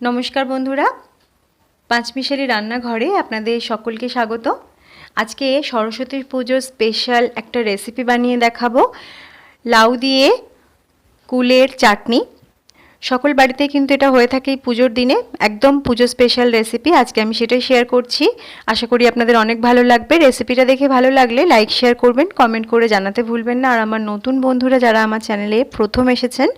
নমস্কার বন্ধুরা। পাঁচমিশালি রান্নাঘরে আপনাদের সকলকে স্বাগত। আজকে সরস্বতী পুজোর স্পেশাল একটা রেসিপি বানিয়ে দেখাবো। লাউ দিয়ে কুলের চাটনি। সকল বাড়িতে কিন্তু এটা হয়ে থাকে এই পুজোর দিনে। একদম পুজো স্পেশাল রেসিপি আজকে আমি সেটাই শেয়ার করছি। আশা করি আপনাদের অনেক ভালো লাগবে। রেসিপিটা দেখে ভালো লাগলে লাইক শেয়ার করবেন কমেন্ট করে জানাতে ভুলবেন না। আর আমার নতুন বন্ধুরা যারা আমার চ্যানেলে প্রথম এসেছেন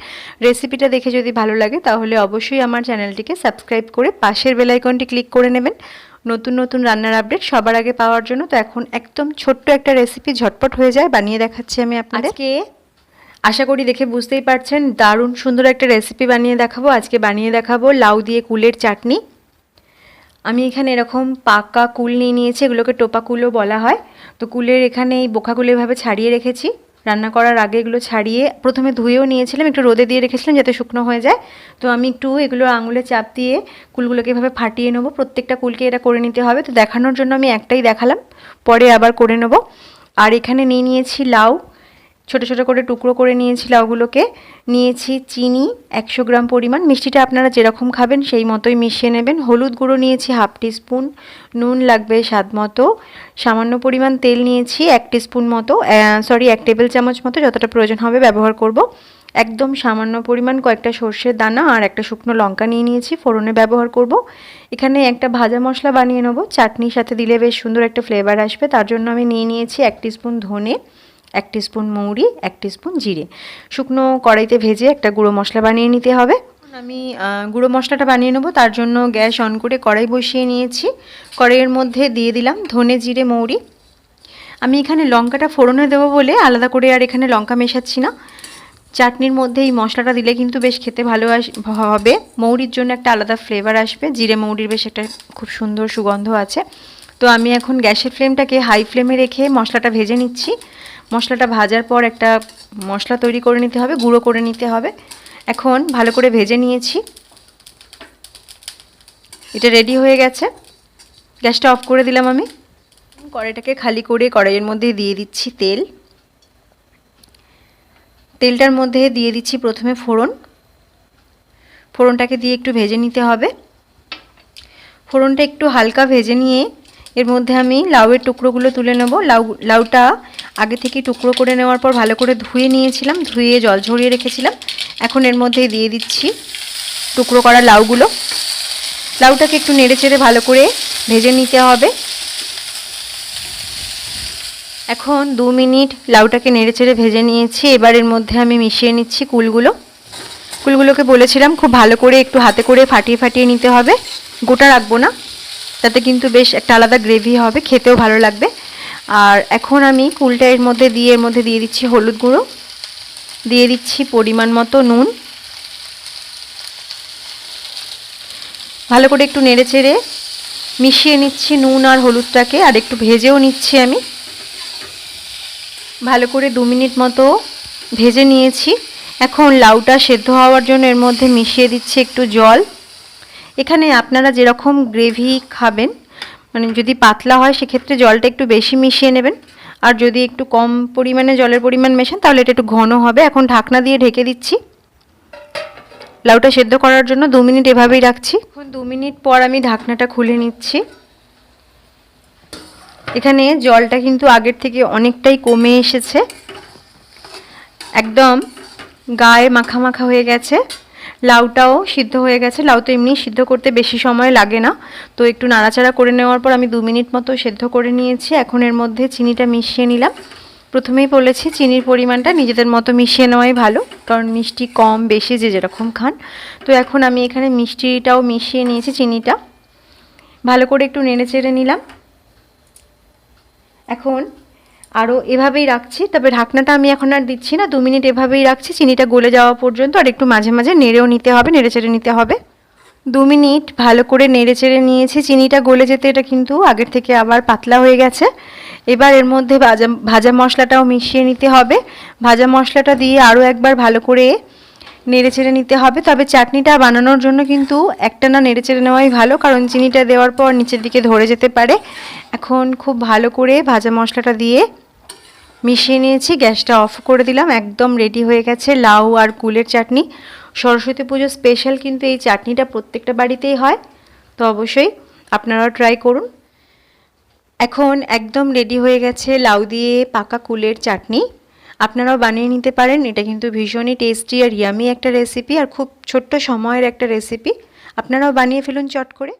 রেসিপিটা দেখে যদি ভালো লাগে তাহলে অবশ্যই আমার চ্যানেলটিকে সাবস্ক্রাইব করে পাশের বেলাইকনটি ক্লিক করে নেবেন। নতুন নতুন রান্নার আপডেট সবার আগে পাওয়ার জন্য। তো এখন একদম ছোট্ট একটা রেসিপি ঝটপট হয়ে যায়। বানিয়ে দেখাচ্ছি আমি আপনাদের। আশা করি দেখে বুঝতেই পারছেন, দারুণ সুন্দর একটা রেসিপি বানিয়ে দেখাবো। আজকে বানিয়ে দেখাবো লাউ দিয়ে কুলের চাটনি। আমি এখানে এরকম পাকা কুল নিয়ে নিয়েছি, এগুলোকে টোপা কুলও বলা হয়। তো কুলের এখানে এই বোকাগুলো এভাবে ছাড়িয়ে রেখেছি। রান্না করার আগে এগুলো ছাড়িয়ে প্রথমে ধুয়েও নিয়েছিলাম, একটু রোদে দিয়ে রেখেছিলাম যাতে শুকনো হয়ে যায়। তো আমি একটু এগুলো আঙুলে চাপ দিয়ে কুলগুলোকে এভাবে ফাটিয়ে নেব। প্রত্যেকটা কুলকে এটা করে নিতে হবে। তো দেখানোর জন্য আমি একটাই দেখালাম, পরে আবার করে নেব। আর এখানে নিয়ে নিয়েছি লাউ। ছোট ছোট করে টুকরো করে নিয়েছি লাউগুলোকে নিয়েছি চিনি, একশো গ্রাম পরিমাণ। মিষ্টিটা আপনারা যেরকম খাবেন সেই মতোই মিশিয়ে নেবেন। হলুদ গুঁড়ো নিয়েছি হাফ টিস্পুন। নুন লাগবে স্বাদ মতো। সামান্য পরিমাণ তেল নিয়েছি এক টিস্পুন মতো। সরি এক টেবিল চামচ মতো যতটা প্রয়োজন হবে ব্যবহার করব। একদম সামান্য পরিমাণ কয়েকটা সর্ষের দানা আর একটা শুকনো লঙ্কা নিয়ে নিয়েছি, ফোড়নে ব্যবহার করব। এখানে একটা ভাজা মশলা বানিয়ে নেব। চাটনির সাথে দিলে বেশ সুন্দর একটা ফ্লেভার আসবে। তার জন্য আমি নিয়ে নিয়েছি এক টিস্পুন ধনে। এক স্পুন মৌরি, এক স্পুন জিরে। শুকনো কড়াইতে ভেজে একটা গুঁড়ো মশলা বানিয়ে নিতে হবে। আমি গুঁড়ো মশলাটা বানিয়ে নেব। তার জন্য গ্যাস অন করে কড়াই বসিয়ে নিয়েছি। কড়াইয়ের মধ্যে দিয়ে দিলাম ধনে জিরে মৌরি। আমি এখানে লঙ্কাটা ফোড়নে দেবো বলে আলাদা করে আর এখানে লঙ্কা মেশাচ্ছি না। চাটনির মধ্যে এই মশলাটা দিলে কিন্তু বেশ খেতে ভালো আস হবে। মৌরির জন্য একটা আলাদা ফ্লেভার আসবে। জিরে মৌরির বেশ একটা খুব সুন্দর সুগন্ধ আছে। তো আমি এখন গ্যাসের ফ্লেমটাকে হাই ফ্লেমে রেখে মশলাটা ভেজে নিচ্ছি। মশলাটা ভাজার পর একটা মশলা তৈরি করে নিতে হবে, গুঁড়ো করে নিতে হবে। এখন ভালো করে ভেজে নিয়েছি। এটা রেডি হয়ে গেছে। গ্যাসটা অফ করে দিলাম আমি। কড়াইটাকে খালি করে কড়াইয়ের মধ্যে দিয়ে দিচ্ছি তেল। তেলটার মধ্যে দিয়ে দিচ্ছি প্রথমে ফোড়ন। ফোড়নটাকে দিয়ে একটু ভেজে নিতে হবে। ফোড়নটা একটু হালকা ভেজে নিয়ে এর মধ্যে আমি লাউয়ের টুকরোগুলো তুলে নেব। লাউ, লাউটা আগে থেকে টুকরো করে নেওয়ার পর ভালো করে ধুয়ে নিয়েছিলাম, ধুয়ে জল ঝরিয়ে রেখেছিলাম। এখন এর মধ্যে দিয়ে দিচ্ছি টুকরো করা লাউগুলো। লাউটাকে একটু নেড়ে চেড়ে ভালো করে ভেজে নিতে হবে। এখন দু মিনিট লাউটাকে নেড়ে চেড়ে ভেজে নিয়েছি। এবার এর মধ্যে আমি মিশিয়ে নিচ্ছি কুলগুলো। কুলগুলোকে বলেছিলাম খুব ভালো করে একটু হাতে করে ফাটিয়ে ফাটিয়ে নিতে হবে। গোটা রাখব না, তাতে কিন্তু বেশ একটা আলাদা গ্রেভি হবে, খেতেও ভালো লাগবে। আর এখন আমি কুলটা এর মধ্যে দিয়ে, এর মধ্যে দিয়ে দিচ্ছি হলুদ গুঁড়ো। দিয়ে দিচ্ছি পরিমাণ মতো নুন। ভালো করে একটু নেড়ে চেড়ে মিশিয়ে নিচ্ছি নুন আর হলুদটাকে, আর একটু ভেজেও নিচ্ছি আমি। ভালো করে দু মিনিট মতো ভেজে নিয়েছি। এখন লাউটা সেদ্ধ হওয়ার জন্য এর মধ্যে মিশিয়ে দিচ্ছি একটু জল। এখানে আপনারা যেরকম গ্রেভি খাবেন মানে যদি পাতলা হয়, সেক্ষেত্রে জলটা একটু বেশি মিশিয়ে নেবেন। আর যদি একটু কম পরিমাণে জলের পরিমাণ মেশান, তাহলে এটা একটু ঘন হবে। এখন ঢাকনা দিয়ে ঢেকে দিচ্ছি। লাউটা সেদ্ধ করার জন্য দু মিনিট এভাবেই রাখছি। এখন দু মিনিট পর আমি ঢাকনাটা খুলে নিচ্ছি। এখানে জলটা কিন্তু আগের থেকে অনেকটাই কমে এসেছে। একদম গায়ে মাখা মাখা হয়ে গেছে। লাউটাও সিদ্ধ হয়ে গেছে। লাউ তো এমনি সিদ্ধ করতে বেশি সময় লাগে না। তো একটু নাড়াচাড়া করে নেওয়ার পর আমি দু মিনিট মতো সেদ্ধ করে নিয়েছি। এখন এর মধ্যে চিনিটা মিশিয়ে নিলাম। প্রথমেই বলেছি, চিনির পরিমাণটা নিজেদের মতো মিশিয়ে নেওয়াই ভালো, কারণ মিষ্টি কম, বেশি যে যেরকম খান। তো এখন আমি এখানে মিষ্টিটাও মিশিয়ে নিয়েছি, চিনিটা। ভালো করে একটু নেড়ে চেড়ে নিলাম। এখন আরও এভাবেই রাখছি। তবে ঢাকনাটা আমি এখন আর দিচ্ছি না। দু মিনিট এভাবেই রাখছি। চিনিটা গলে যাওয়া পর্যন্ত আর একটু মাঝে মাঝে নেড়েও নিতে হবে নেড়ে চেড়ে নিতে হবে। দু মিনিট ভালো করে নেড়ে চেড়ে নিয়েছি। চিনিটা গলে যেতে এটা কিন্তু আগের থেকে আবার পাতলা হয়ে গেছে। এবার এর মধ্যে ভাজা ভাজা মশলাটাও মিশিয়ে নিতে হবে। ভাজা মশলাটা দিয়ে আরও একবার ভালো করে নেড়ে চেড়ে নিতে হবে। তবে চাটনিটা বানানোর জন্য কিন্তু একটা না নেড়ে চেড়ে নেওয়াই ভালো, কারণ চিনিটা দেওয়ার পর নিচের দিকে ধরে যেতে পারে। এখন খুব ভালো করে ভাজা মশলাটা দিয়ে মিশিয়ে নিয়েছি, গ্যাসটা অফ করে দিলাম, একদম রেডি হয়ে গেছে লাউ আর কুলের চাটনি। সরস্বতী পুজো স্পেশাল কিন্তু এই চাটনিটা প্রত্যেকটা বাড়িতেই হয়, তো অবশ্যই আপনারাও ট্রাই করুন। এখন একদম রেডি হয়ে গেছে লাউ দিয়ে পাকা কুলের চাটনি। আপনারাও বানিয়ে নিতে পারেন, এটা কিন্তু ভীষণই টেস্টি আর ইয়ামি একটা রেসিপি আর খুব ছোট্ট সময়ের একটা রেসিপি আপনারাও বানিয়ে ফেলুন চট করে।